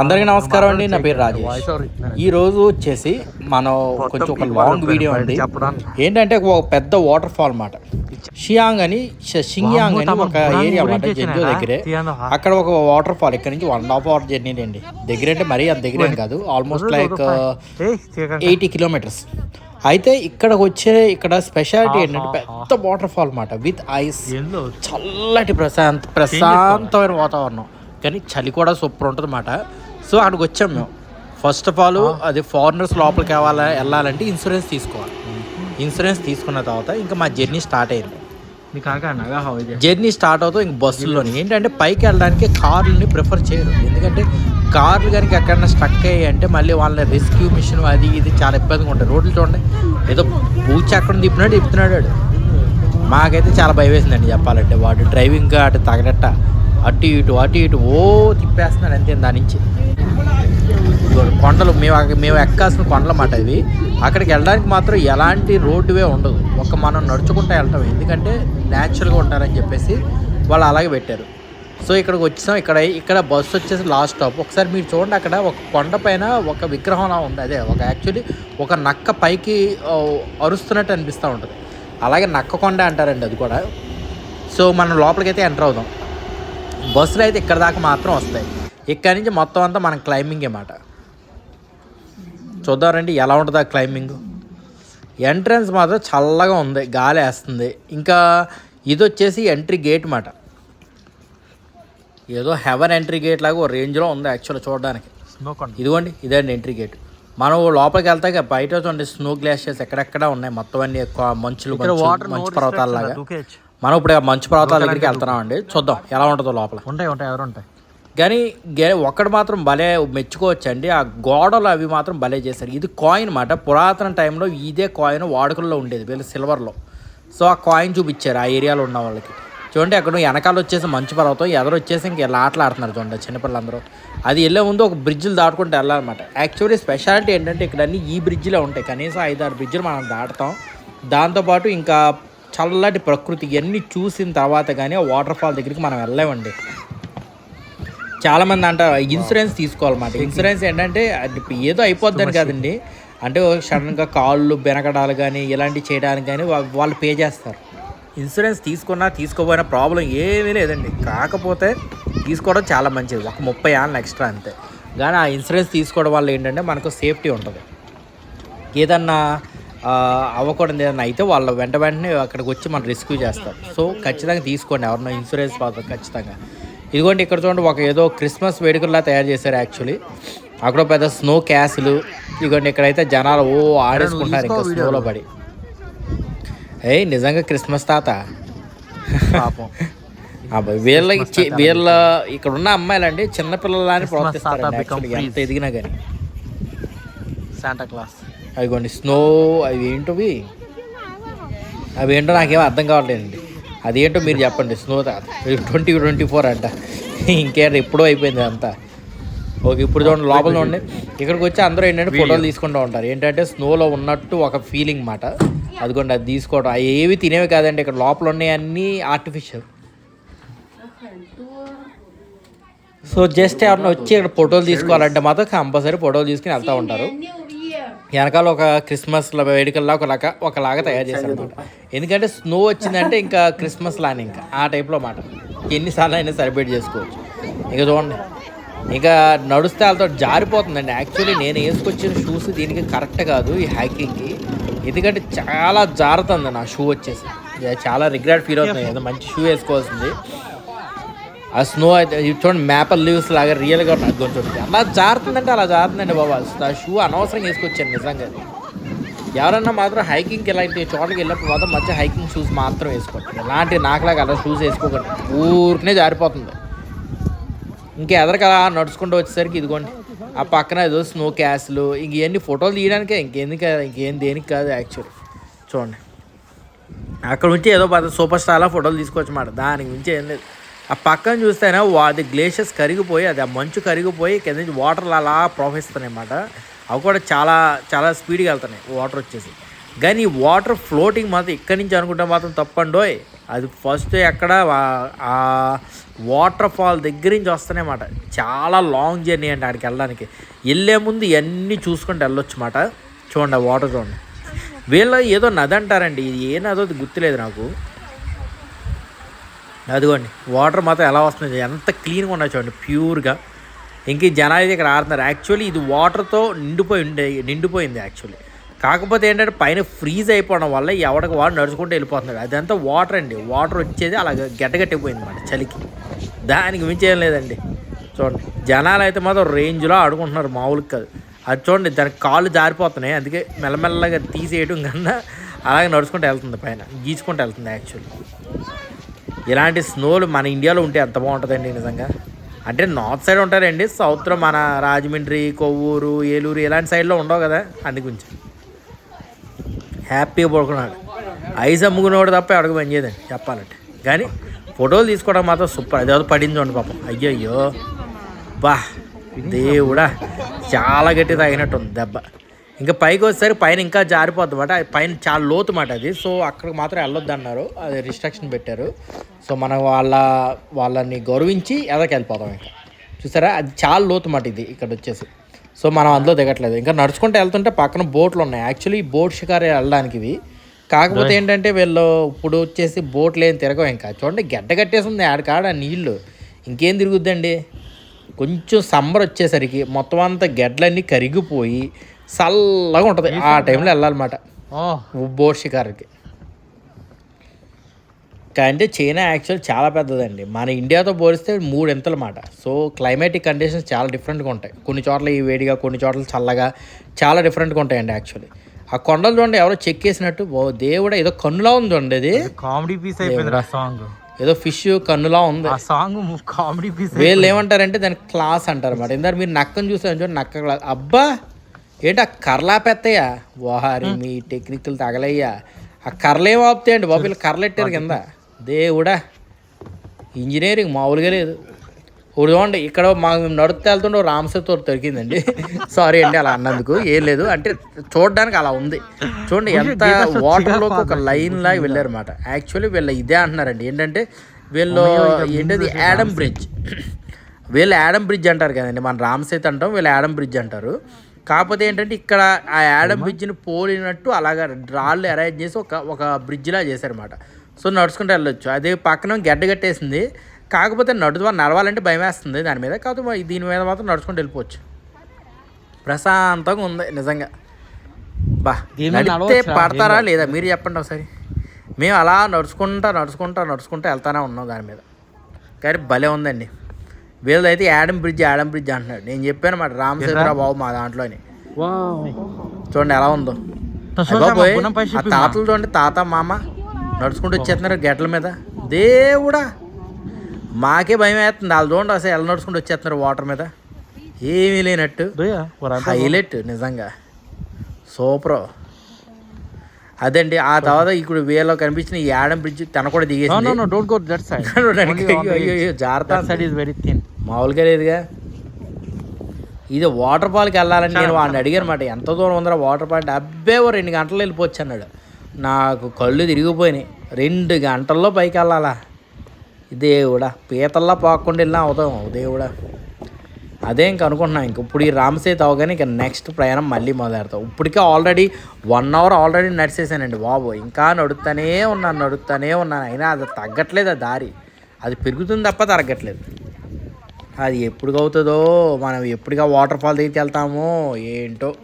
అందరికీ నమస్కారం అండి. నా పేరు రాజేష్. ఈ రోజు వచ్చేసి మనం కొంచెం ఒక లాంగ్ వీడియో ఉంది ఏంటంటే ఒక పెద్ద వాటర్ ఫాల్ మాట షియాంగ్ అని షింగ్యాంగ్ అని ఒక ఏరియా మాట జెంజో దగ్గరే. అక్కడ ఒక వాటర్ ఫాల్ ఇక్కడ నుంచి వన్ హాఫ్ అవర్ జర్నీ అండి. దగ్గర అంటే మరీ అంత దగ్గర కాదు. ఆల్మోస్ట్ లైక్ ఎయిటీ కిలోమీటర్స్ అయితే ఇక్కడికి వచ్చే ఇక్కడ స్పెషాలిటీ ఏంటంటే పెద్ద వాటర్ ఫాల్ మాట విత్ ఐస్ చల్లటి ప్రశాంత ప్రశాంతమైన వాతావరణం. కానీ చలి కూడా సూపర్ ఉంటుంది అన్నమాట. సో అక్కడికి వచ్చాం మేము. ఫస్ట్ ఆఫ్ ఆల్ అది ఫారినర్స్ లోపలికి కావాలా వెళ్ళాలంటే ఇన్సూరెన్స్ తీసుకోవాలి. ఇన్సూరెన్స్ తీసుకున్న తర్వాత ఇంకా మా జర్నీ స్టార్ట్ అయింది. జర్నీ స్టార్ట్ అవుతూ ఇంక బస్సులోని ఏంటంటే పైకి వెళ్ళడానికి కార్లని ప్రిఫర్ చేయరు. ఎందుకంటే కార్లు కనుక ఎక్కడన్నా స్టక్ అయ్యి అంటే మళ్ళీ వాళ్ళ రెస్క్యూ మిషన్ అది ఇది చాలా ఇబ్బందిగా ఉంటాయి రోడ్లు చూడండి. ఏదో బూచి అక్కడ తిప్పినాడు తిప్పుతున్నాడు మాకైతే చాలా భయం వేసిందండి చెప్పాలంటే. వాడు డ్రైవింగ్ అటు తగలట్ట అటు ఇటు అటు ఇటు ఓ తిప్పేస్తున్నాడు అంతే దాని నుంచి. కొండలు మేము మేము ఎక్కాల్సిన కొండల ఇవి. అక్కడికి వెళ్ళడానికి మాత్రం ఎలాంటి రోడ్డువే ఉండదు. ఒక మనం నడుచుకుంటూ వెళ్తాం. ఎందుకంటే న్యాచురల్గా ఉంటారని చెప్పేసి వాళ్ళు అలాగే పెట్టారు. సో ఇక్కడికి వచ్చాం ఇక్కడ ఇక్కడ బస్సు వచ్చేసి లాస్ట్ స్టాప్ ఒకసారి మీరు చూడండి అక్కడ ఒక కొండ పైన ఒక విగ్రహంలా ఉంది. అదే ఒక యాక్చువల్లీ ఒక నక్క పైకి అరుస్తున్నట్టు అనిపిస్తూ ఉంటుంది. అలాగే నక్క కొండ అంటారండి అది కూడా. సో మనం లోపలికైతే ఎంటర్ అవుదాం. బస్సులు అయితే ఇక్కడ దాకా మాత్రం వస్తాయి. ఇక్కడి నుంచి మొత్తం అంతా మనం క్లైంబింగ్ మాట. చూద్దామండి ఎలా ఉంటుంది ఆ క్లైంబింగ్ ఎంట్రన్స్ మాత్రం చల్లగా ఉంది గాలి వేస్తుంది. ఇంకా ఇది వచ్చేసి ఎంట్రీ గేట్ మాట. ఏదో హెవెన్ ఎంట్రీ గేట్ లాగా ఓ రేంజ్లో ఉంది యాక్చువల్ చూడడానికి. ఇదిగోండి ఇదండి ఎంట్రీ గేట్ మనం లోపలికి వెళ్తాక బయట చూడండి స్నో గ్లాషెస్ ఎక్కడెక్కడ ఉన్నాయి మొత్తం అన్ని మంచులు మంచు- మంచు పర్వతాలలాగా మనం ఇప్పుడు ఆ మంచు పర్వతాల దగ్గరికి వెళ్తున్నాం అండి. చూద్దాం ఎలా ఉంటుందో లోపల. ఉంటాయి ఉంటాయి ఎవరు ఉంటాయి? కానీ గే- ఒక్కడు మాత్రం భలే మెచ్చుకోవచ్చు అండి ఆ గోడలు అవి మాత్రం భలే చేశారు. ఇది కాయిన్ మాట. పురాతన టైంలో ఇదే కాయిన్ వాడుకల్లో ఉండేది వీళ్ళు సిల్వర్లో సో ఆ కాయిన్ చూపించారు ఆ ఏరియాలో ఉన్న వాళ్ళకి. చూడండి అక్కడ వెనకాల వచ్చేసి మంచు పర్వతం ఎదరు వచ్చేసి ఇంక ఇలా ఆటలాడుతున్నారు చూడండి చిన్నపిల్లలందరూ అది వెళ్ళే ముందు ఒక బ్రిడ్జ్లు దాటుకుంటూ వెళ్ళాలన్నమాట. యాక్చువల్లీ స్పెషాలిటీ ఏంటంటే ఇక్కడ అన్ని ఈ బ్రిడ్జ్లో ఉంటాయి. కనీసం ఐదు ఆరు బ్రిడ్జ్లు మనం దాటుతాం. దాంతోపాటు ఇంకా చల్లటి ప్రకృతి ఇవన్నీ చూసిన తర్వాత కానీ ఆ వాటర్ ఫాల్ దగ్గరికి మనం వెళ్ళలేమండి. చాలా మంది అంటారు ఇన్సూరెన్స్ తీసుకోవాలన్నమాట. ఇన్సూరెన్స్ ఏంటంటే ఏదో అయిపోద్దని కాదండి. అంటే సడన్గా కాళ్ళు బెనకడాలు కానీ ఇలాంటివి చేయడానికి కానీ వాళ్ళు పే చేస్తారు. ఇన్సూరెన్స్ తీసుకున్నా తీసుకోపోయినా ప్రాబ్లం ఏమీ లేదండి. కాకపోతే తీసుకోవడం చాలా మంచిది. ఒక ముప్పై ఏళ్ళ ఎక్స్ట్రా అంతే. కానీ ఆ ఇన్సూరెన్స్ తీసుకోవడం వల్ల ఏంటంటే మనకు సేఫ్టీ ఉంటుంది. ఏదన్నా అవ్వకూడదు అయితే వాళ్ళు వెంట వెంటనే అక్కడికి వచ్చి మనం రెస్క్యూ చేస్తారు. సో ఖచ్చితంగా తీసుకోండి. ఎవరన్నా ఇన్సూరెన్స్ పాత్ర ఖచ్చితంగా. ఇదిగోండి ఇక్కడ చూడండి ఒక ఏదో క్రిస్మస్ వేడుకల్లా తయారు చేశారు యాక్చువల్లీ. అక్కడ పెద్ద స్నో క్యాసులు. ఇదిగోండి ఇక్కడైతే జనాలు ఓ ఆడేసుకుంటారు ఇంకా స్నోలో పడి. ఏయ్ నిజంగా క్రిస్మస్ తాత? వీళ్ళకి వీళ్ళ ఇక్కడ ఉన్న అమ్మాయిలండి చిన్నపిల్లలని become ఎంత ఎదిగినా కానీ శాంటా క్లాస్ అదిగోండి స్నో అవి ఏంటవి అవి ఏంటో నాకేం అర్థం కావట్లేదండి. అదేంటో మీరు చెప్పండి స్నో ట్వంటీ ట్వంటీ ఫోర్ అంట. ఇంకేం ఎప్పుడో అయిపోయింది అంతా. ఓకే ఇప్పుడు చూడండి లోపల చూడండి. ఇక్కడికి వచ్చి అందరూ ఏంటంటే ఫోటోలు తీసుకుంటూ ఉంటారు. ఏంటంటే స్నోలో ఉన్నట్టు ఒక ఫీలింగ్ మాట. అదిగోండి అది తీసుకోవడం అవి ఏవి తినేవి కాదండి ఇక్కడ లోపల ఉన్నాయి అన్నీ ఆర్టిఫిషియల్ సో జస్ట్ ఎవరైనా వచ్చి ఇక్కడ ఫోటోలు తీసుకోవాలంటే మాత్రం కంపల్సరీ ఫోటోలు తీసుకుని వెళ్తూ ఉంటారు. వెనకాల ఒక క్రిస్మస్ వేడుకల్లా ఒకలాగా ఒకలాగా తయారు చేశారు అనమాట ఎందుకంటే స్నో వచ్చిందంటే ఇంకా క్రిస్మస్ లానే ఇంకా ఆ టైప్లో మాట. ఎన్నిసార్లు అయినా సెలబ్రేట్ చేసుకోవచ్చు. ఇక చూడండి. ఇక నడుస్తే వాళ్ళతో జారిపోతుందండి. యాక్చువల్లీ నేను వేసుకొచ్చిన షూస్ దీనికి కరెక్ట్ కాదు ఈ హ్యాకింగ్కి ఎందుకంటే చాలా జారుతుంది నా షూ వచ్చేసి. చాలా రిగ్రెట్ ఫీల్ అవుతుంది ఏదో మంచి షూ వేసుకోవాల్సింది. ఆ స్నో అయితే ఇది చూడండి మేపల్ లీవ్స్ లాగా రియల్గా నాకు కొంచెం అలా జారుతుందంటే అలా జారుతుందండి బాబా ఆ షూ అనవసరంగా వేసుకొచ్చాను నిజంగా. ఎవరన్నా మాత్రం హైకింగ్కి ఇలాంటి చోట్లకి వెళ్ళినప్పుడు మాత్రం మంచి హైకింగ్ షూస్ మాత్రం వేసుకోండి. ఎలాంటి నాకులాగా అలా షూస్ వేసుకోకండి. ఊరికనే జారిపోతుంది. ఇంకా ఎదరికి అలా నడుచుకుంటూ వచ్చేసరికి ఇదిగోండి ఆ పక్కన ఏదో స్నో క్యాస్లు ఇంక ఇవన్నీ ఫోటోలు తీయడానికే ఇంకేంది కాదు ఇంకేం దేనికి కాదు యాక్చువల్ చూడండి. అక్కడ నుంచి ఏదో పెద్ద సూపర్ స్టార్లా ఫోటోలు తీసుకోవచ్చు మాట. దానికి మించి ఏం లేదు. ఆ పక్కన చూస్తేనే అది గ్లేషియర్స్ కరిగిపోయి అది ఆ మంచు కరిగిపోయి కింద నుంచి వాటర్లు అలా ప్రవహిస్తున్నాయి అన్నమాట. అవి కూడా చాలా చాలా స్పీడ్గా వెళ్తున్నాయి వాటర్ వచ్చేసి. కానీ ఈ వాటర్ ఫ్లోటింగ్ మాత్రం ఇక్కడి నుంచి అనుకుంటే మాత్రం తప్పండోయ్. అది ఫస్ట్ ఎక్కడ ఆ వాటర్ ఫాల్ దగ్గర నుంచి వస్తాయన్నమాట చాలా లాంగ్ జర్నీ అండి అక్కడికి వెళ్ళడానికి. వెళ్ళే ముందు ఇవన్నీ చూసుకుంటూ వెళ్ళొచ్చు మాట చూడండి ఆ వాటర్ చూడండి వీళ్ళ ఏదో నది అంటారండి. ఇది ఏ నదో గుర్తులేదు నాకు. అదిగోండి వాటర్ మాత్రం ఎలా వస్తుంది ఎంత క్లీన్గా ఉన్నాయి చూడండి ప్యూర్గా ఇంక జనాలు అయితే ఇక్కడ ఆడుతున్నారు. యాక్చువల్లీ ఇది వాటర్తో నిండిపోయి ఉండే నిండిపోయింది యాక్చువల్లీ కాకపోతే ఏంటంటే పైన ఫ్రీజ్ అయిపోవడం వల్ల ఎవడికి వాడు నడుచుకుంటూ వెళ్ళిపోతున్నాడు. అదంతా వాటర్ అండి. వాటర్ వచ్చేది అలా గడ్డగట్టిపోయింది అనమాట చలికి. దానికి మించి ఏం లేదండి. చూడండి జనాలు అయితే మాత్రం రేంజ్లో ఆడుకుంటున్నారు మామూలుగా కాదు. అది చూడండి దానికి కాళ్ళు జారిపోతున్నాయి. అందుకే మెల్లమెల్లగా తీసేయడం కన్నా అలాగే నడుచుకుంటూ వెళ్తుంది పైన గీచుకుంటూ వెళ్తుంది యాక్చువల్లీ ఇలాంటి స్నోలు మన ఇండియాలో ఉంటే ఎంత బాగుంటుందండి నిజంగా. అంటే నార్త్ సైడ్ ఉంటారండి సౌత్లో మన రాజమండ్రి కొవ్వూరు ఏలూరు ఇలాంటి సైడ్లో ఉండవు కదా అందు గురించి. హ్యాపీగా పడుకున్నాడు. ఐస్ అమ్ముకునేవాడు తప్ప అడుగు పని చేయదండి చెప్పాలంటే. కానీ ఫోటోలు తీసుకోవడం మాత్రం సూపర్. అదేదో పడింది చూడండి పాపం. అయ్యో అయ్యో బా దేవుడా చాలా గట్టి తగినట్టు ఉంది దెబ్బ. ఇంకా పైకి వచ్చేసరికి పైన ఇంకా జారిపోద్ది మాట పైన చాలా లోతు మాట అది. సో అక్కడికి మాత్రం వెళ్ళొద్దు అన్నారు. అది రిస్ట్రిక్షన్ పెట్టారు. సో మనం వాళ్ళ వాళ్ళని గౌరవించి ఎదకి వెళ్ళిపోతాం ఇంకా. చూసారా? అది చాలా లోతు మాట ఇది ఇక్కడ వచ్చేసి. సో మనం అందులో దిగట్లేదు. ఇంకా నడుచుకుంటూ వెళ్తుంటే పక్కన బోట్లు ఉన్నాయి. యాక్చువల్లీ ఈ బోట్ షికారి వెళ్ళడానికి ఇవి. కాకపోతే ఏంటంటే వీళ్ళు ఇప్పుడు వచ్చేసి బోట్లు ఏం తిరగవు ఇంకా. చూడండి గడ్డ కట్టేసి ఉంది ఆడకాడ నీళ్ళు ఇంకేం తిరుగుద్దండి? కొంచెం సమ్మర్ వచ్చేసరికి మొత్తం అంతా గడ్డలన్నీ కరిగిపోయి చల్లగా ఉంటుంది. ఆ టైంలో వెళ్ళాలన్నమాట. బోట్ షికార్కి అంటే చైనా యాక్చువల్ చాలా పెద్దదండి. మన ఇండియాతో పోలిస్తే మూడు ఎంతలు మాట సో క్లైమాటిక్ కండిషన్స్ చాలా డిఫరెంట్గా ఉంటాయి. కొన్ని చోట్ల ఈ వేడిగా కొన్ని చోట్ల చల్లగా చాలా డిఫరెంట్గా ఉంటాయండి యాక్చువల్లీ ఆ కొండలు చూడండి ఎవరో చెక్కేసినట్టు ఓ దేవుడా ఏదో కన్నులా ఉంది చూడండి అది. కామెడీ పీస్ అయిపోయింది ఆ సాంగ్ ఏదో ఫిష్ కన్నులా ఉంది. ఆ సాంగ్ కామెడీ పీస్ వీళ్ళు ఏమంటారంటే దానికి క్లాస్ అంటారు అన్నమాట ఇందాక మీరు నక్కను చూసారు చూడండి నక్క క్లాస్ అబ్బా! ఏంటి ఆ కర్రలా పెత్తయ్యా వారి మీ టెక్నికల్ తగలయ్యా. ఆ కర్రలు ఏం ఆపుతాయండి బాబు వీళ్ళు కర్రలు ఎట్టారు కింద? దేవుడా ఇంజనీరింగ్ మామూలుగా లేదు. ఇప్పుడు చూడండి ఇక్కడ మాకు నడుస్తూ వెళ్తుంటే రామసేతో దొరికిందండి. సారీ అండి అలా అన్నందుకు ఏం లేదు. అంటే చూడడానికి అలా ఉంది. చూడండి ఎంత వాటర్లోకి ఒక లైన్ లాగా వెళ్ళారు అనమాట యాక్చువల్లీ వీళ్ళు ఇదే అంటున్నారండి. ఏంటంటే వీళ్ళు ఏంటది? యాడమ్ బ్రిడ్జ్ వీళ్ళు యాడమ్ బ్రిడ్జ్ అంటారు కదండి మన రామసేతు అంటాం వీళ్ళు యాడమ్ బ్రిడ్జ్ అంటారు. కాకపోతే ఏంటంటే ఇక్కడ ఆ యాడమ్ బ్రిడ్జ్ని పోలినట్టు అలాగా రాళ్ళు అరేంజ్ చేసి ఒక ఒక బ్రిడ్జ్లా చేశారన్నమాట. సో నడుచుకుంటూ వెళ్ళొచ్చు. అదే పక్కన గడ్డ కట్టేసింది. కాకపోతే నడుచు నడవాలంటే భయం వేస్తుంది దాని మీద. కాకపోతే దీని మీద మాత్రం నడుచుకుంటూ వెళ్ళిపోవచ్చు. ప్రశాంతంగా ఉంది నిజంగా. బా పడతారా లేదా? మీరు చెప్పండి ఒకసారి. మేము అలా నడుచుకుంటా నడుచుకుంటా నడుచుకుంటా వెళ్తానే ఉన్నాం దాని మీద. కానీ భలే ఉందండి. వీళ్ళదైతే యాడమ్ బ్రిడ్జ్ యాడమ్ బ్రిడ్జ్ అంటున్నాడు. నేను చెప్పాను మాట రామచంద్ర బాబు మా దాంట్లోని చూడండి ఎలా ఉందో. ఆ తాతలు చూడండి తాత మామ నడుచుకుంటూ వచ్చేస్తున్నారు గెట్ల మీద. దేవుడా! మాకే భయం వేస్తుంది. వాళ్ళు చూడండి అసలు ఎలా నడుచుకుంటూ వచ్చేస్తున్నారు వాటర్ మీద. ఏమీ లేనట్టు. హైలైట్ నిజంగా. సూపర్. అదండి ఆ తర్వాత ఇప్పుడు వీళ్ళలో కనిపించిన ఈ యాడమ్ బ్రిడ్జ్ తన కూడా దిగేసింది. జాగ్రత్త. మామూలుగా లేదుగా. ఇది వాటర్ ఫాల్కి వెళ్ళాలని నేను వాడిని అడిగాను మాట ఎంత దూరం ఉందిరా వాటర్ ఫాల్ అంటే అబ్బే ఓ రెండు గంటలు వెళ్ళిపోవచ్చు అన్నాడు. నాకు కళ్ళు తిరిగిపోయినాయి. రెండు గంటల్లో పైకి వెళ్ళాలా? దేవుడా పీతల్లా పోకుండా వెళ్ళినా అవుతాం. దేవుడా. అదే ఇంక అనుకుంటున్నా. ఇంక ఇప్పుడు ఈ రామసేతు అవగానే ఇంక నెక్స్ట్ ప్రయాణం మళ్ళీ మొదలెడతాం. ఇప్పటికే ఆల్రెడీ వన్ అవర్ ఆల్రెడీ నడిచేసానండి బాబు. ఇంకా నడుస్తానే ఉన్నాను నడుస్తానే ఉన్నాను. అయినా అది తగ్గట్లేదు ఆ దారి. అది పెరుగుతుంది తప్ప తగ్గట్లేదు అది ఎప్పుడు అవుతుందో మనం ఎప్పుడుగా వాటర్ ఫాల్ దగ్గరికి వెళ్తామో ఏంటో.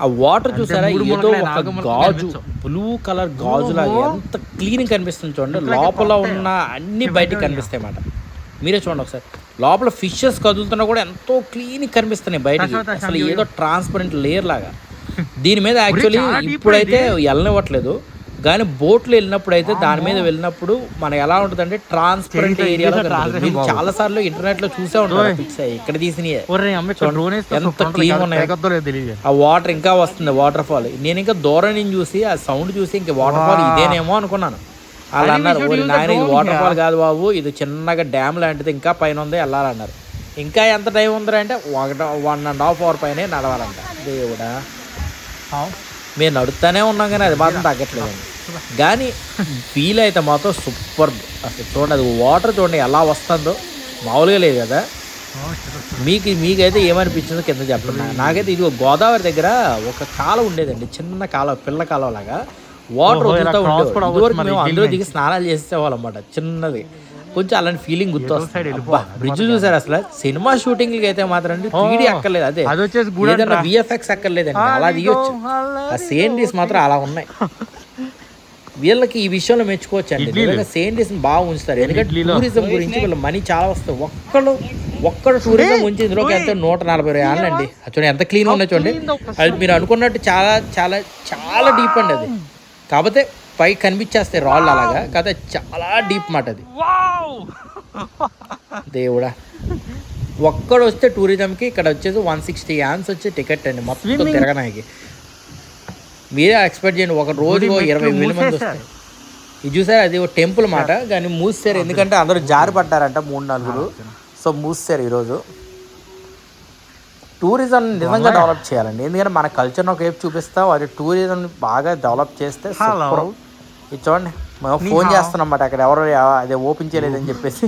ఆ వాటర్ చూసారా? ఏదో ఒక గాజు. బ్లూ కలర్ గాజు లాగా ఎంత క్లీన్ కనిపిస్తుంది చూడండి. లోపల ఉన్న అన్ని బయటికి కనిపిస్తాయి అన్నమాట. మీరే చూడండి ఒకసారి. లోపల ఫిషెస్ కదులుతున్నా కూడా ఎంతో క్లీన్ కనిపిస్తున్నాయి బయటికి. అసలు. ఏదో ట్రాన్స్పరెంట్ లేయర్ లాగా. దీని మీద యాక్చువల్లీ ఇప్పుడైతే వెళ్ళనివ్వట్లేదు. కానీ బోట్లు వెళ్ళినప్పుడు అయితే దాని మీద వెళ్ళినప్పుడు మన ఎలా ట్రాన్స్పరెంట్ చేతితో transparent మీరు బాబు. చాలా సార్లు ఇంటర్నెట్లో చూసే ఉంటారు పిక్స్ ఇక్కడ తీసినవి ఎంత క్లీన్ ఉన్నాయి. ఆ వాటర్ ఇంకా వస్తుంది వాటర్ ఫాల్ నేను ఇంకా దూరం నుంచి చూసి ఆ సౌండ్ చూసి ఇంకా వాటర్ ఫాల్ ఇదేనేమో అనుకున్నాను. వాళ్ళు అన్నారు should "ఓరి use the నాయన ఇది వాటర్ here." ఫాల్ కాదు బాబు ఇది చిన్నగా డ్యామ్ లాంటిది ఇంకా పైన ఉంది వెళ్ళాలన్నారు. ఇంకా ఎంత టైం ఉందిరా అంటే ఒకట వన్ అండ్ హాఫ్ అవర్ పైన నడవాలంట. దేవుడా. మేము నడుస్తూనే ఉన్నాం కానీ అది మాత్రం తగ్గట్లేదండి కానీ ఫీల్ అయితే మాత్రం సూపర్ అసలు చూడండి అది వాటర్ చూడండి ఎలా వస్తుందో. మామూలుగా లేదు కదా. మీకు మీకైతే ఏమనిపించిందో కింద చెప్పండి. నాకైతే ఇది గోదావరి దగ్గర ఒక కాలం ఉండేదండి. చిన్న కాలం పిల్ల కాలం లాగా. వాటర్ వదులుతూ ఇదివరకు మేము అందులో దిగి స్నానాలు చేసేవాళ్ళం అన్నమాట. చిన్నది. కొంచెం అలాంటి ఫీలింగ్ గుర్తు side వస్తుంది వెళ్ళిపోవాలి. బ్రిడ్జ్ చూసారు అసలు? సినిమా షూటింగ్లకి అయితే మాత్రం త్రీడీ అక్కర్లేదు అదే. ఏదైనా విఎఫ్ఎక్స్ అక్కర్లేదండి అలా తీయొచ్చు. ఆ సేండీస్ మాత్రం అలా ఉన్నాయి. వీళ్ళకి ఈ విషయంలో మెచ్చుకోవచ్చు అండి. సేండీస్ బాగా ఉంచుతారు. ఎందుకంటే. టూరిజం గురించి వీళ్ళ మనీ చాలా వస్తుంది ఒక్కడు ఒక్కడు టూరిజం గురించి ఇందులోకి ఎంత నూట నలభై ఏళ్ళు అండి. చూడండి ఎంత క్లీన్ ఉన్నాయి చూడండి. అది మీరు అనుకున్నట్టు చాలా చాలా చాలా డీప్ అండి అది. కాకపోతే పై కనిపించేస్తాయి రాళ్ళు అలాగా. కాకపోతే చాలా డీప్ మాట అది. దేవుడా. ఒక్కడు వస్తే టూరిజంకి ఇక్కడ వచ్చేసి వన్ సిక్స్టీ యాన్స్ వచ్చే టికెట్ అండి. మొత్తం. తిరగడానికి. మీరే ఎక్స్పెక్ట్ చేయండి ఒక రోజు ఇరవై వేల మంది. వస్తారు. ఇది చూసారు? అది ఒక టెంపుల్ మాట. కానీ మూసారు ఎందుకంటే అందరూ జారి పడ్డారంట మూడు నలుగురు సో మూసారు ఈరోజు. టూరిజం నిజంగా డెవలప్ చేయాలండి. ఎందుకంటే మన కల్చర్ని ఒక వైపు చూపిస్తాం అది టూరిజం బాగా డెవలప్ చేస్తే ఇది చూడండి మేము ఫోన్ చేస్తున్నాం అన్నమాట అక్కడ. ఎవరు అదే ఓపెన్ చేయలేదని చెప్పేసి.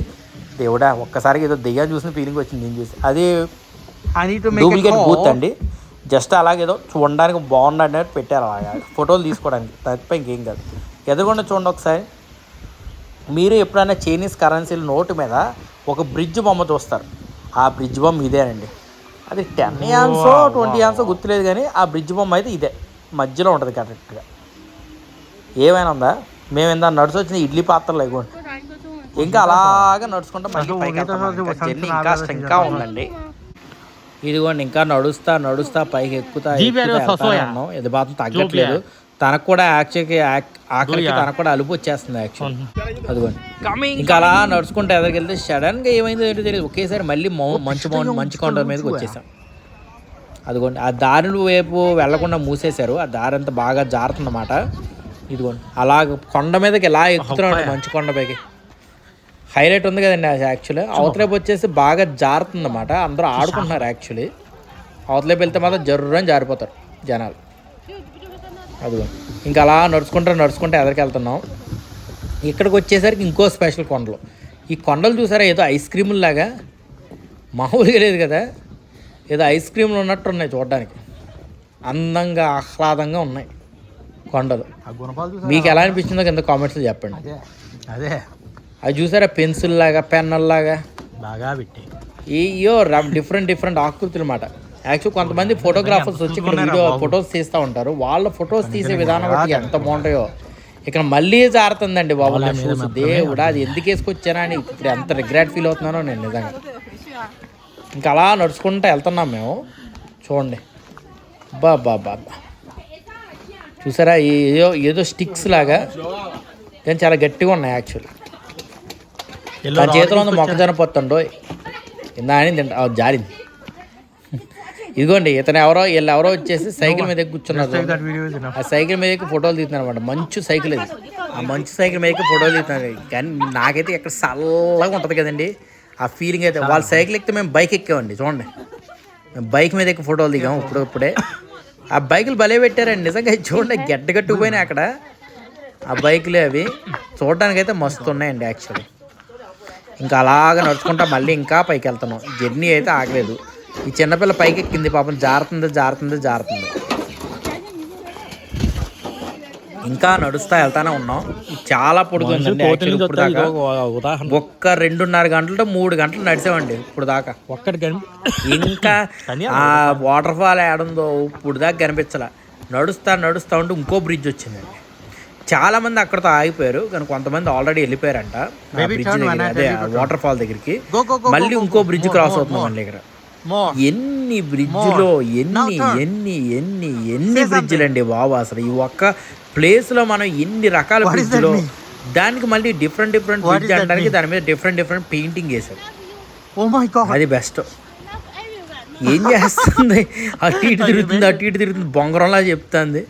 దేవుడా ఒక్కసారికి ఏదో దెయ్యం చూసిన ఫీలింగ్ వచ్చింది నేను చూసి. అది డూప్లికేట్. బూత్ అండి. జస్ట్ అలాగేదో చూడడానికి అన్నట్టు పెట్టారు అలాగా. ఫోటోలు తీసుకోవడానికి. తప్ప ఇంకేం కాదు. ఎదురుకుండా చూడండి ఒకసారి. మీరు ఎప్పుడైనా చైనీస్ కరెన్సీల నోటు మీద ఒక బ్రిడ్జ్ బొమ్మ చూస్తారు. ఆ బ్రిడ్జ్ బొమ్మ ఇదేనండి. అది టెన్ యాన్సో ట్వంటీ యాన్సో గుర్తులేదు కానీ ఆ బ్రిడ్జ్ బొమ్మ అయితే ఇదే. మధ్యలో ఉంటుంది కరెక్ట్గా. ఏమైనా ఉందా? మేము ఇందా నడుచు వచ్చిన ఇడ్లీ పాత్రలు ఇవ్వండి ఇంకా అలాగా నడుచుకుంటా మళ్ళీ పైకి. ఇంకా జర్నీ ఇంకా ఇంకా ఉందండి. ఇదిగోండి ఇంకా నడుస్తా నడుస్తా పైకి ఎక్కుతా ఇది మాత్రం తగ్గట్లేదు. తనకు కూడా యాక్చువల్కి ఆఖరికి దూయా. తనకు కూడా అలుపు వచ్చేస్తుంది యాక్చువల్ అదిగోండి. ఇంకా అలా నడుచుకుంటే ఎదరికెళ్తే సడన్గా ఏమైందో ఏంటో తెలియదు. ఒకేసారి మళ్ళీ మౌ- మంచు మౌ- మంచు కొండ మీదకి వచ్చేసాం. అదిగోండి ఆ దారి వైపు వెళ్ళకుండా మూసేశారు. ఆ దారి అంతా బాగా జారుతుందన్నమాట. ఇదిగోండి. అలా కొండ మీదకి ఎలా ఎక్కుతున్నాం మంచు కొండ పైకి. హైలైట్ ఉంది కదండి యాక్చువల్లీ అవతలేపు వచ్చేసి బాగా జారుతుందన్నమాట. అందరూ ఆడుకుంటున్నారు యాక్చువల్లీ అవతలేపు వెళ్తే మాత్రం జర్రని జారిపోతారు జనాలు. అదిగో. ఇంకా అలా నడుచుకుంటూ నడుచుకుంటూ ఎదరికి వెళ్తున్నాం. ఇక్కడికి వచ్చేసరికి ఇంకో స్పెషల్ కొండలు. ఈ కొండలు చూసారా? ఏదో ఐస్ క్రీములు లాగా. మామూలుగా లేదు కదా. ఏదో ఐస్ క్రీములు ఉన్నట్టు ఉన్నాయి చూడడానికి. అందంగా ఆహ్లాదంగా ఉన్నాయి. కొండలు? మీకు ఎలా అనిపించిందో కింద కామెంట్స్లో చెప్పండి. అదే అదే. చూసారా పెన్సిల్ లాగా పెన్నుల లాగా బాగా పెట్టి ఇయో డిఫరెంట్ డిఫరెంట్ ఆకృతులు మాట. యాక్చువల్ కొంతమంది ఫోటోగ్రాఫర్స్ వచ్చి ఇక్కడ వీడియో ఫొటోస్ తీస్తూ ఉంటారు. వాళ్ళ ఫొటోస్ తీసే విధానం బట్టి ఎంత బాగుంటాయో. ఇక్కడ మళ్ళీ జారుతుందండి బాబు. నా షూస్ దేవుడా అది ఎందుకు వేసుకొచ్చానా అని ఇప్పుడు ఎంత రిగ్రెట్ ఫీల్ అవుతున్నానో నేను నిజంగా. ఇంకా అలా నడుచుకుంటూ వెళ్తున్నాం మేము. చూడండి. బా బా బా బా. చూసారా? ఈ- ఏదో ఏదో స్టిక్స్ లాగా. కానీ చాలా గట్టిగా ఉన్నాయి యాక్చువల్ నా చేతిలో ఉంది మొక్కజొన్న పొత్తుండో ఇందా అని తింటా. జారింది. ఇదిగోండి ఇతను ఎవరో వీళ్ళు ఎవరో వచ్చేసి సైకిల్ మీద కూర్చున్నారు. ఆ సైకిల్ మీద ఎక్కి ఫోటోలు తీస్తున్నారు అనమాట మంచు సైకిల్ అది. ఆ మంచు సైకిల్ మీద ఎక్కి ఫోటోలు తీస్తున్నారు. కానీ నాకైతే ఎక్కడ చల్లగా ఉంటుంది కదండి. ఆ ఫీలింగ్ అయితే వాళ్ళ సైకిల్ ఎక్కితే మేము బైక్ ఎక్కామండి. చూడండి. మేము బైక్ మీద ఎక్కి ఫోటోలు దిగాము ఇప్పుడు ఇప్పుడే ఆ బైకులు భలే పెట్టారండి. నిజంగా చూడండి గడ్డ కట్టుకుపోయినాయి అక్కడ. ఆ బైకులు అవి. చూడడానికైతే మస్తు ఉన్నాయండి యాక్చువల్లీ ఇంకా అలాగ నడుచుకుంటా మళ్ళీ ఇంకా పైకి వెళ్తున్నాం జర్నీ అయితే ఆగలేదు. ఈ చిన్నపిల్ల పైకి ఎక్కింది పాపం జారుతుంది జారుతుంది జారుతుంది. ఇంకా నడుస్తా వెళ్తానే ఉన్నాం. చాలా పొడుగు ఉందండి actually ఇప్పుడు దాకా. ఉదాహరణ. ఒక్క రెండున్నర గంటలతో మూడు గంటలు నడిచామండి ఇప్పుడు దాకా. ఒక్కటి ఇంకా ఆ వాటర్ ఫాల్ ఏడుందో ఇప్పుడు దాకా కనిపించలే. నడుస్తా నడుస్తా ఉంటే ఇంకో బ్రిడ్జ్ వచ్చిందండి. చాలా మంది అక్కడతో ఆగిపోయారు కానీ కొంతమంది ఆల్రెడీ వెళ్ళిపోయారంట. ఆ బ్రిడ్జ్ దగ్గర అదే వాటర్ ఫాల్ దగ్గరికి. మళ్ళీ ఇంకో బ్రిడ్జ్ క్రాస్ అవుతుంది మళ్ళీ ఇక్కడ. ఎన్ని బ్రిడ్జ్లో ఎన్ని ఎన్ని ఎన్ని ఎన్ని బ్రిడ్జ్లు అండి బాబు అసలు. ఈ ఒక్క ప్లేస్లో మనం ఎన్ని రకాల mean? దానికి మళ్ళీ డిఫరెంట్ డిఫరెంట్ that అనడానికి? దాని మీద డిఫరెంట్ డిఫరెంట్ పెయింటింగ్ వేశారు ఓ మై గాడ్ అది బెస్ట్ ఏం చేస్తుంది? అటు ఇటు తిరుగుతుంది అటు ఇటు తిరుగుతుంది బొంగరంలా చెప్తుంది.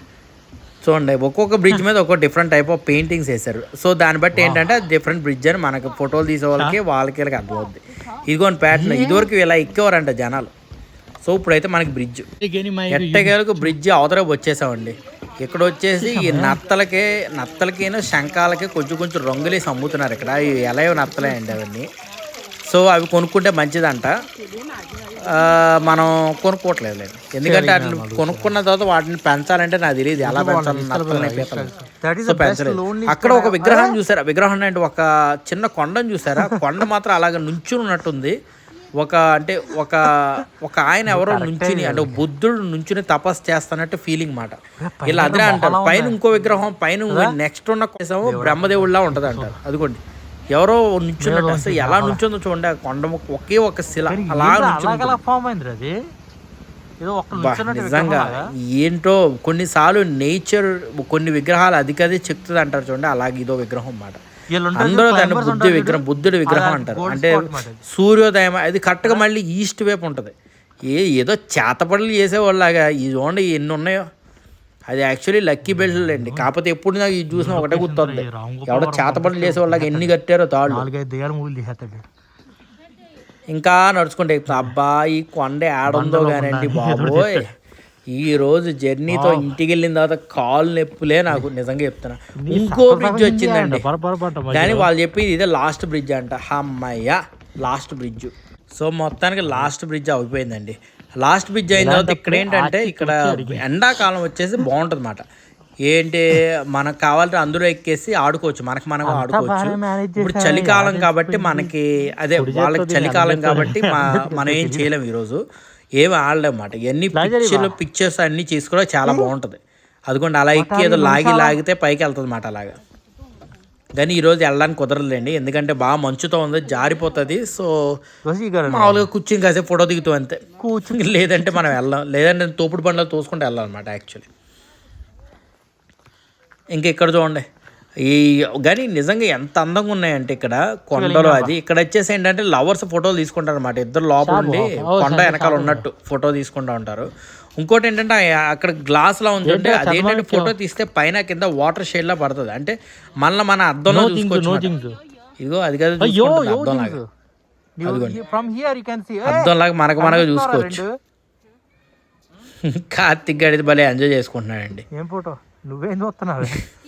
చూడండి ఒక్కొక్క బ్రిడ్జ్ మీద ఒక్కొక్క డిఫరెంట్ టైప్ ఆఫ్ పెయింటింగ్స్ వేశారు. సో దాన్ని బట్టి ఏంటంటే అది డిఫరెంట్ బ్రిడ్జ్ అని మనకు ఫోటోలు తీసే వాళ్ళకి వాళ్ళకి వీళ్ళకి అర్థమవుద్ది. ఇదిగోని ప్యాటర్న్ ఇదివరకు ఇలా ఎక్కేవారంట జనాలు. సో ఇప్పుడైతే మనకి బ్రిడ్జ్ ఎట్టగేలకు బ్రిడ్జ్ అవతల వచ్చేసామండి. ఇక్కడ వచ్చేసి ఈ నత్తలకి నత్తలకిను శంఖాలకి కొంచెం కొంచెం రంగులేసి అమ్ముతున్నారు ఇక్కడ. ఇవి ఎలా నత్తలే అండి అవన్నీ. సో అవి కొనుక్కుంటే మంచిదంట. ఆ, మనం కొనుక్కోవట్లేదు లేదు ఎందుకంటే వాటిని కొనుక్కున్న తర్వాత వాటిని పెంచాలంటే నాకు తెలియదు. ఎలా పెంచాలి నత్తలని పీతలని That is so the best పెంచలేదు. అక్కడ ఒక విగ్రహం చూసారా? విగ్రహం అంటే ఒక చిన్న కొండను చూసారా? కొండ మాత్రం అలాగ నుంచుని ఉన్నట్టుంది. ఒక అంటే ఒక ఒక ఆయన ఎవరో నుంచుని అంటే బుద్ధుడు నుంచుని తపస్సు చేస్తానట్టు ఫీలింగ్ మాట. ఇలా అదే అంటారు. పైన ఇంకో విగ్రహం పైన నెక్స్ట్ ఉన్న కోసం బ్రహ్మదేవుడిలా ఉంటది అంటారు అదిగోండి. ఎవరో నుంచున్నట్టు అసలు ఎలా నుంచుందో చూడండి. ఆ కొండ ఒకే ఒక శిల అలా అది? నిజంగా. ఏంటో కొన్నిసార్లు నేచర్ కొన్ని విగ్రహాలు అదికదే చెప్తుంది అంటారు చూడండి. అలాగే ఇదో విగ్రహం ఉంటారు అందరూ దాన్ని బుద్ధి విగ్రహం. బుద్ధుడి విగ్రహం అంటారు. అంటే. సూర్యోదయం అది కరెక్ట్గా మళ్ళీ ఈస్ట్ వైపు ఉంటుంది. ఏ ఏదో చేతపడులు చేసేవాళ్ళలాగా ఈ చూడండి ఎన్ని ఉన్నాయో. అది యాక్చువల్లీ లక్కీ బెల్ట్లు అండి కాకపోతే ఎప్పుడు నాకు ఇది చూసినా ఒకటే గుర్తుంది ఎవడో చేతపడులు చేసేవాళ్ళకి ఎన్ని కట్టారో తాళ్ళు. తీసేస్తాడు ఇంకా నడుచుకుంటే. అబ్బా ఈ కొండ ఏడుందో కానండి బాబోయ్. ఈ రోజు జర్నీతో ఇంటికి వెళ్ళిన తర్వాత కాలు నొప్పులే నాకు నిజంగా చెప్తున్నా. ఇంకో బ్రిడ్జ్ వచ్చిందండి. కానీ వాళ్ళు చెప్పి ఇదే లాస్ట్ బ్రిడ్జ్ అంట. అమ్మయ్య లాస్ట్ బ్రిడ్జ్ సో మొత్తానికి లాస్ట్ బ్రిడ్జ్ అయిపోయిందండి. లాస్ట్ బ్రిడ్జ్ అయిన తర్వాత ఇక్కడ ఏంటంటే ఇక్కడ ఎండాకాలం వచ్చేసి బాగుంటుంది అన్నమాట ఏంటి మనకు కావాలంటే అందరూ ఎక్కేసి ఆడుకోవచ్చు. మనకు మనం ఆడుకోవచ్చు. ఇప్పుడు చలికాలం కాబట్టి మనకి అదే వాళ్ళకి చలికాలం కాబట్టి మనం ఏం చేయలేము ఈరోజు. ఏమి ఆడలేము అన్నమాట. ఇవన్నీ పిక్చర్లు పిక్చర్స్ అన్నీ చేసుకోవడం చాలా బాగుంటుంది. అదిగోండి అలా ఎక్కి ఏదో లాగి లాగితే పైకి వెళ్తుంది అన్నమాట అలాగా. కానీ ఈరోజు వెళ్ళడానికి కుదరదులేండి. ఎందుకంటే బాగా మంచుతో ఉంది జారిపోతుంది. సో మామూలుగా కూర్చుని కాసేపు ఫోటో దిగుతాం అంతే. కూర్చుని. లేదంటే మనం వెళ్ళాం. లేదంటే తోపుడు బండ్లో తోసుకుంటూ వెళ్ళాలన్నమాట యాక్చువల్లీ ఇంక ఇక్కడ చూడండి. ఈ కానీ నిజంగా ఎంత అందంగా ఉన్నాయంటే ఇక్కడ కొండలు అది ఇక్కడ వచ్చేసి ఏంటంటే లవర్స్ ఫోటోలు తీసుకుంటారు అనమాట ఇద్దరు లోపల ఉండి కొండ వెనకాల ఉన్నట్టు ఫోటో తీసుకుంటా ఉంటారు. ఇంకోటి ఏంటంటే అక్కడ గ్లాస్ లా ఉంటుంటే అదేంటంటే ఫోటో తీస్తే పైన కింద వాటర్ షేడ్ లా పడుతుంది. అంటే మళ్ళీ మన అద్దంలో చూసుకోవచ్చు ఇదిగో అది కదా అయ్యో చూసుకుంటుంది యో అద్దం లాగా things from here you can see అద్దం లాగా మనకు మనగా చూసుకోవచ్చు. కార్తిక్ గడి భలే ఎంజాయ్ చేసుకుంటున్నాడండి. ఏం ఫోటో నువ్వేం చూస్తున్నావు?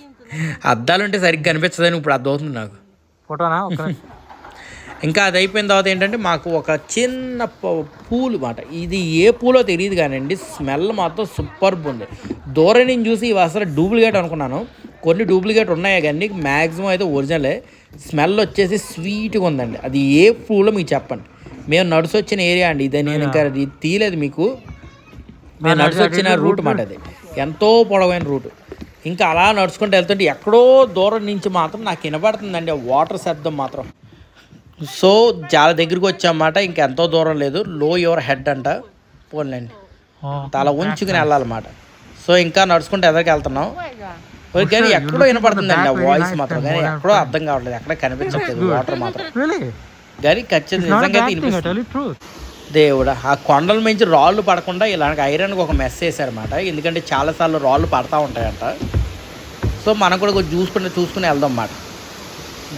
అద్దాలు ఉంటే సరిగ్గా కనిపించదని ఇప్పుడు అర్థం అవుతుంది నాకు. ఫోటోనా. ఇంకా అది అయిపోయిన తర్వాత ఏంటంటే మాకు ఒక చిన్న పూలు మాట. ఇది ఏ పూలో తెలియదు కానివ్వండి స్మెల్ మాత్రం సూపర్బ్ ఉంది. దూరం నుంచి చూసి ఇవి అసలు డూప్లికేట్ అనుకున్నాను. కొన్ని డూప్లికేట్ ఉన్నాయి కానీ మ్యాక్సిమం అయితే ఒరిజినలే. స్మెల్ వచ్చేసి స్వీట్గా ఉందండి. అది ఏ పూలో మీకు చెప్పండి. మేము నడుసు వచ్చిన ఏరియా అండి. ఇదే నేను ఇంకా ఇది తీయలేదు మీకు. మేము నడిచి వచ్చిన రూట్ మాట అది. ఎంతో పొడవైన రూట్. ఇంకా అలా నడుచుకుంటూ వెళ్తుంటే ఎక్కడో దూరం నుంచి మాత్రం నాకు వినపడుతుందండి ఆ వాటర్ శబ్దం మాత్రం. సో చాలా దగ్గరికి వచ్చామాట ఇంకా ఎంతో దూరం లేదు. లో యువర్ హెడ్ అంట. పోన్లేండి. తల ఉంచుకుని వెళ్ళాలన్నమాట. సో ఇంకా నడుచుకుంటూ ఎదరికి వెళ్తున్నాం. ఓకే, కానీ ఎక్కడో వినపడుతుందండి ఆ వాయిస్ మాత్రం. కానీ ఎక్కడో అర్థం కావట్లేదు. ఎక్కడ కనిపించట్లేదు వాటర్ మాత్రం. కానీ ఖచ్చితంగా నిజంగా వినిపిస్తుంది. దేవుడా ఆ కొండల మించి రాళ్ళు పడకుండా ఇలాంటి ఐరన్కి ఒక మెస్ వేసారన్నమాట ఎందుకంటే చాలాసార్లు రాళ్ళు పడతా ఉంటాయంట. సో మనం కూడా కొంచెం చూసుకుని చూసుకుని వెళ్దాం అన్నమాట.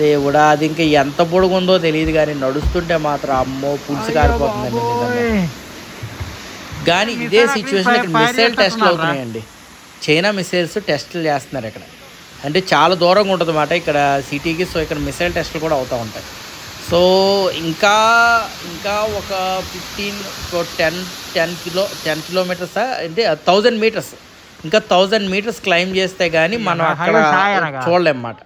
దేవుడా అది ఇంకా ఎంత పొడుగుందో తెలియదు కానీ నడుస్తుంటే మాత్రం అమ్మో పులుసు కారిపోతుందండి కానీ ఇదే సిచ్యువేషన్ ఇక్కడ మిసైల్ టెస్ట్లు అవుతున్నాయండి. చైనా మిసైల్స్ టెస్టులు చేస్తున్నారు ఇక్కడ. అంటే చాలా దూరంగా ఉంటుంది అన్నమాట ఇక్కడ సిటీకి సో ఇక్కడ మిసైల్ టెస్టులు కూడా అవుతూ ఉంటాయి. సో ఇంకా ఇంకా ఒక fifteen ten ten kilo ten kilometres అంటే థౌజండ్ మీటర్స్ ఇంకా థౌజండ్ మీటర్స్ క్లైమ్ చేస్తే కానీ మనం అక్కడ చూడలేమన్నమాట.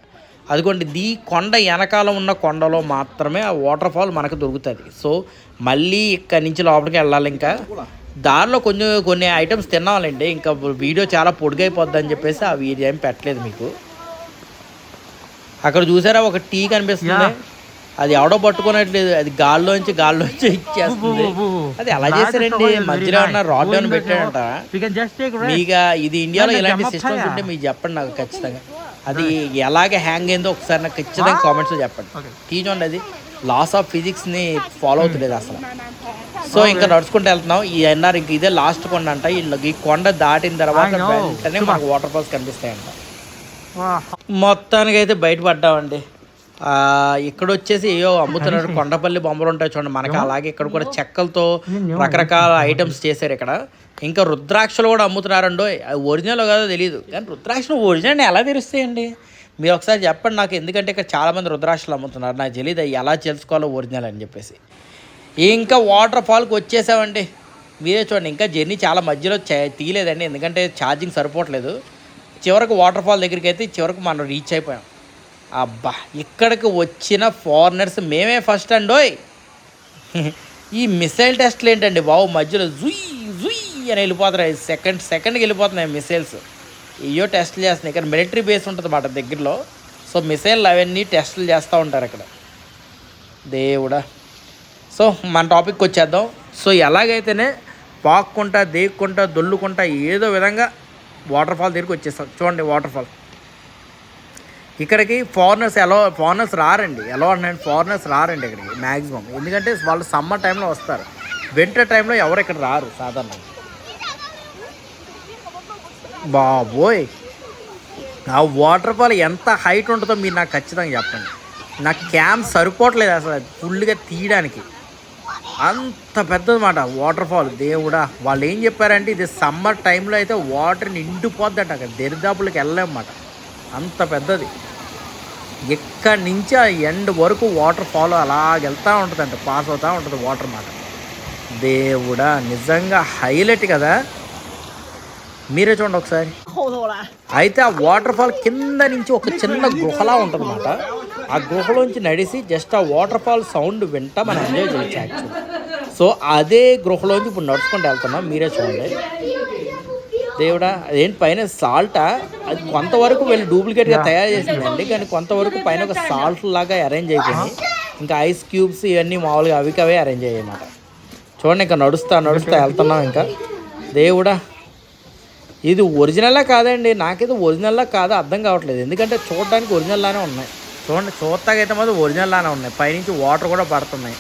అదిగోండి ఈ కొండ వెనకాల ఉన్న కొండలో మాత్రమే ఆ వాటర్ ఫాల్ మనకు దొరుకుతుంది. సో మళ్ళీ ఇక్కడి నుంచి లోపలికి వెళ్ళాలి ఇంకా. దారిలో కొంచెం కొన్ని ఐటమ్స్ తినాలండి. ఇంకా వీడియో చాలా పొడిగైపోద్ది అని చెప్పేసి ఆ వీడియో ఏం పెట్టలేదు మీకు. అక్కడ చూసారా ఒక టీ కనిపిస్తుంది? అది ఎవడో పట్టుకున్నట్లేదు అది గాల్లోంచి గాల్లోంచి ఇచ్చేస్తుంది అది ఎలా చేశారండి? మధ్యలో ఉన్న రాడ్ అని పెట్టాడంట? మీకు ఇది ఇండియాలో ఇలాంటి సిస్టమ్స్ ఉంటే మీకు చెప్పండి నాకు ఖచ్చితంగా. అది ఎలాగ హ్యాంగ్ అయిందో ఒకసారి నాకు ఖచ్చితంగా కామెంట్స్ చెప్పండి. తీసుకోండి అది. లాస్ ఆఫ్ ఫిజిక్స్ని ఫాలో అవుతలేదు అసలు. సో ఇంకా నడుచుకుంటూ వెళ్తున్నాం. ఈ అన్నారు ఇంక ఇదే లాస్ట్ కొండ అంట. ఈ కొండ దాటిన తర్వాత. వెంటనే మనకు వాటర్ ఫాల్స్ కనిపిస్తాయంట. మొత్తానికి అయితే బయటపడ్డామండి. ఇక్కడ వచ్చేసి ఏయో అమ్ముతున్నారు. కొండపల్లి బొమ్మలు ఉంటాయి చూడండి. మనకి అలాగే ఇక్కడ కూడా చెక్కలతో రకరకాల ఐటమ్స్ చేశారు ఇక్కడ. ఇంకా రుద్రాక్షలు కూడా అమ్ముతున్నారండో. ఒరిజినల్ కాదో తెలియదు కానీ రుద్రాక్షలు ఒరిజినల్ ఎలా తెలుస్తాయండి మీరు ఒకసారి చెప్పండి నాకు. ఎందుకంటే ఇక్కడ చాలామంది రుద్రాక్షలు అమ్ముతున్నారు. నాకు తెలియదు ఎలా తెలుసుకోవాలో ఒరిజినల్ అని చెప్పేసి. ఇంకా వాటర్ ఫాల్కి వచ్చేసామండి. మీరే చూడండి. ఇంకా జర్నీ చాలా మధ్యలో తీయలేదండి. ఎందుకంటే ఛార్జింగ్ సరిపోవట్లేదు. చివరకు వాటర్ ఫాల్ దగ్గరికి అయితే చివరకు మనం రీచ్ అయిపోయాం. అబ్బా ఇక్కడికి వచ్చిన ఫారినర్స్ మేమే ఫస్ట్ అండోయ్. ఈ మిసైల్ టెస్ట్లు ఏంటండి బావు మధ్యలో జుయ్ జుయ్ అని వెళ్ళిపోతున్నాయి. సెకండ్ సెకండ్కి వెళ్ళిపోతున్నాయి మిసైల్స్. ఇయో టెస్ట్లు చేస్తున్నాయి. ఇక్కడ మిలిటరీ బేస్ ఉంటుంది అన్నమాట దగ్గరలో. సో మిసైల్ అవన్నీ టెస్టులు చేస్తూ ఉంటారు ఇక్కడ. దేవుడా. సో మన టాపిక్కి వచ్చేద్దాం. సో ఎలాగైతేనే పాక్కుంటా దేక్కుంటా దొల్లుకుంటా ఏదో విధంగా వాటర్ ఫాల్ దగ్గరికి వచ్చేస్తాం చూడండి వాటర్ ఫాల్ ఇక్కడికి ఫారినర్స్ ఎలా ఫారినర్స్ రారండి. ఎలా అంటే ఫారినర్స్ రారండి ఇక్కడికి మ్యాక్సిమం ఎందుకంటే వాళ్ళు సమ్మర్ టైంలో వస్తారు. వింటర్ టైంలో ఎవరు ఇక్కడ రారు సాధారణంగా. బాబోయ్! ఆ వాటర్ ఫాల్ ఎంత హైట్ ఉంటుందో మీరు నాకు ఖచ్చితంగా చెప్పండి. నా క్యాంప్ సరిపోవట్లేదు అసలు ఫుల్గా తీయడానికి. అంత పెద్దదన్నమాట వాటర్ ఫాల్ దేవుడా! వాళ్ళు ఏం చెప్పారంటే ఇది సమ్మర్ టైంలో అయితే వాటర్ నిండిపోద్దట అక్కడ దరిదాపులకు వెళ్ళలేమన్నమాట. అంత పెద్దది. ఎక్కడి నుంచి ఆ ఎండ్ వరకు వాటర్ ఫాల్ అలా వెళ్తూ ఉంటుందంట పాస్ అవుతూ ఉంటుంది వాటర్ మాట. దేవుడా నిజంగా హైలైట్ కదా. మీరే చూడండి ఒకసారి. అయితే ఆ వాటర్ ఫాల్ కింద నుంచి ఒక చిన్న గుహలా ఉంటుందన్నమాట ఆ గుహలోంచి నడిసి జస్ట్ ఆ వాటర్ ఫాల్ సౌండ్ వింటా మనం ఎంజాయ్ చేయొచ్చు యాక్చువల్ సో అదే గృహలోంచి ఇప్పుడు నడుచుకుంటూ వెళ్తున్నాం మీరే చూడండి. దేవుడా అదేంటి పైన సాల్టా? అది కొంతవరకు వీళ్ళు డూప్లికేట్గా తయారు చేసిందండి కానీ కొంతవరకు పైన ఒక సాల్ట్ లాగా అరేంజ్ అయిపోయింది. ఇంకా ఐస్ క్యూబ్స్ ఇవన్నీ మామూలుగా అవికి అవే అరేంజ్ అయ్యాయన్నమాట చూడండి ఇంకా నడుస్తా నడుస్తా వెళ్తున్నాం ఇంకా. దేవుడా ఇది ఒరిజినల్లా కాదండి నాకైతే ఒరిజినల్లా కాదా అర్థం కావట్లేదు. ఎందుకంటే చూడడానికి ఒరిజినల్ లానే ఉన్నాయి. చూడండి చూడటాకైతే మాత్రం ఒరిజినల్ లానే ఉన్నాయి. పైనుంచి వాటర్ కూడా పడుతున్నాయి.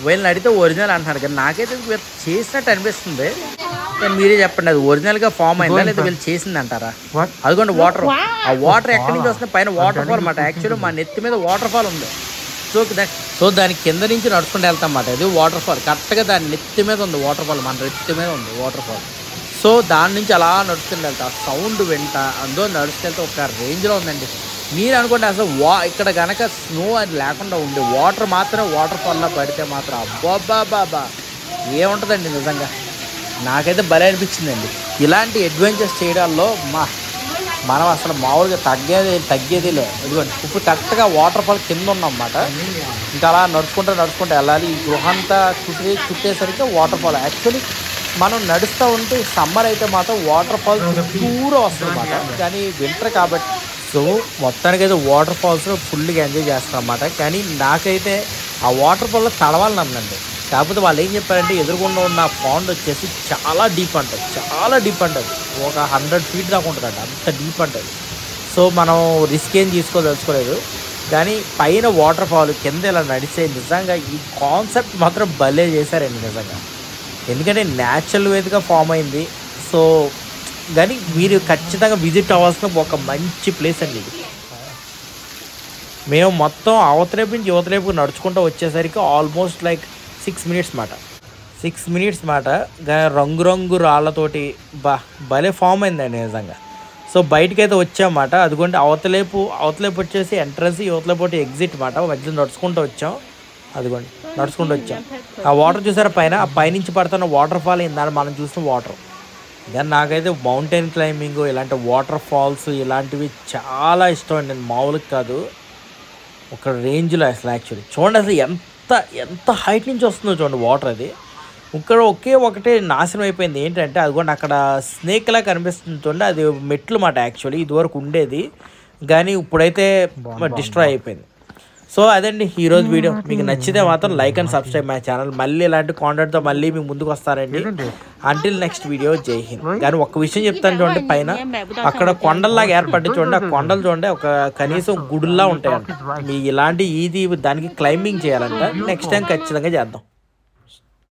వీళ్ళని అడిగితే ఒరిజినల్ అంటున్నారు కానీ నాకైతే వీళ్ళు చేసినట్టు అనిపిస్తుంది. కానీ మీరే చెప్పండి అది ఒరిజినల్గా ఫామ్ అయిందా లేదా వీళ్ళు చేసింది అంటారా? అదిగోండి వాటర్ ఆ వాటర్ ఎక్కడి నుంచి వస్తుంది? పైన వాటర్ ఫాల్ అన్నమాట. యాక్చువల్లీ మా నెత్తి మీద వాటర్ ఫాల్ ఉంది. సో దా- సో దాని కింద నుంచి నడుచుకుంటూ వెళ్తాం అన్నమాట ఇది వాటర్ ఫాల్ కరెక్ట్గా దాని నెత్తి మీద ఉంది వాటర్ ఫాల్ మన నెత్తి మీద ఉంది వాటర్ ఫాల్ సో దాని నుంచి అలా నడుచుకుంటూ వెళ్తా. ఆ సౌండ్ వింట. అందులో నడుచుకెళ్తే ఒక రేంజ్లో ఉందండి. మీరు అనుకోండి అసలు వా ఇక్కడ కనుక స్నో అది లేకుండా ఉండి వాటర్ మాత్రమే వాటర్ ఫాల్లో పడితే మాత్రం అబ్బాబ్బాబ్బా ఏముంటుందండి నిజంగా? నాకైతే భలే అనిపించిందండి. ఇలాంటి అడ్వెంచర్స్ చేయడాల్లో మా మనం అసలు మామూలుగా తగ్గేది తగ్గేది లే. ఇదిగోండి ఇప్పుడు కరెక్ట్గా వాటర్ ఫాల్ కింద ఉన్నమాట ఇంకా అలా నడుచుకుంటూ నడుచుకుంటూ వెళ్ళాలి. ఈ గృహ అంతా చుట్టే చుట్టేసరికి వాటర్ ఫాల్. యాక్చువల్లీ మనం నడుస్తూ ఉంటే సమ్మర్ అయితే మాత్రం వాటర్ ఫాల్ చుట్టూరా వస్తుంది అన్నమాట. కానీ వింటర్ కాబట్టి సో మొత్తానికి అయితే వాటర్ ఫాల్స్ ఫుల్గా ఎంజాయ్ చేస్తాం అన్నమాట. కానీ నాకైతే ఆ వాటర్ ఫాల్లో తడవాలని నమ్మండి కాకపోతే వాళ్ళు ఏం చెప్పారంటే ఎదురుగుండా ఉన్న పాండ్ వచ్చేసి చాలా డీప్ అంటుంది చాలా డీప్ అంటుంది ఒక హండ్రెడ్ ఫీట్ దాకా ఉంటుందంట. అంత డీప్ అంటుంది సో మనం రిస్క్ ఏం తీసుకోదలుచుకోలేదు. కానీ పైన వాటర్ ఫాల్ కింద ఇలా నడిచే నిజంగా ఈ కాన్సెప్ట్ మాత్రం భలే చేశారండి నిజంగా. ఎందుకంటే న్యాచురల్ వేదిగా ఫామ్ అయింది. సో కానీ మీరు ఖచ్చితంగా విజిట్ అవ్వాల్సిన ఒక మంచి ప్లేస్ అండి ఇది. మేము మొత్తం అవతలేపు నుంచి యువతలేపు నడుచుకుంటూ వచ్చేసరికి ఆల్మోస్ట్ లైక్ సిక్స్ మినిట్స్ మాట. సిక్స్ మినిట్స్ మాట. రంగురంగు రాళ్ళతోటి బా భలే ఫామ్ అయిందండి నిజంగా. సో బయటకి అయితే వచ్చామాట అదిగోండి అవతలేపు అవతలేపు వచ్చేసి ఎంట్రన్స్ యువతలేపు ఒకటి ఎగ్జిట్ మాట. మధ్యలో నడుచుకుంటూ వచ్చాం. అదిగోండి నడుచుకుంటూ వచ్చాం. ఆ వాటర్ చూసారా పైన? ఆ పైనుంచి పడుతున్న వాటర్ ఫాల్ ఇందాక మనం చూసిన వాటర్ కానీ నాకైతే మౌంటైన్ క్లైంబింగ్ ఇలాంటి వాటర్ ఫాల్స్ ఇలాంటివి చాలా ఇష్టం అండి. నేను మామూలుగా కాదు. ఒక రేంజ్లో అసలు యాక్చువల్లీ చూడండి అసలు ఎంత ఎంత హైట్ నుంచి వస్తుందో చూడండి వాటర్ అది. ఇక్కడ ఒకే ఒకటే నాశనం అయిపోయింది. ఏంటంటే అదిగోండి అక్కడ స్నేక్లా కనిపిస్తుంది చూడండి. అది మెట్లు మాట యాక్చువల్లీ ఇదివరకు ఉండేది. కానీ ఇప్పుడైతే డిస్ట్రాయ్ అయిపోయింది. సో అదండి ఈరోజు వీడియో. మీకు నచ్చితే మాత్రం like and subscribe my channel మళ్ళీ ఇలాంటి కాంటెంట్తో మళ్ళీ మీకు ముందుకు వస్తారండి. అంటిల్ నెక్స్ట్ వీడియో జై హింద్ కానీ ఒక్క విషయం చెప్తాను చూడండి పైన. అక్కడ కొండల్లాగా ఏర్పడి చూడండి. ఆ కొండలు చూడండి ఒక కనీసం గుడుల్లా ఉంటాయంట. మీ ఇలాంటి ఇది దానికి క్లైంబింగ్ చేయాలంట. నెక్స్ట్ టైం ఖచ్చితంగా చేద్దాం.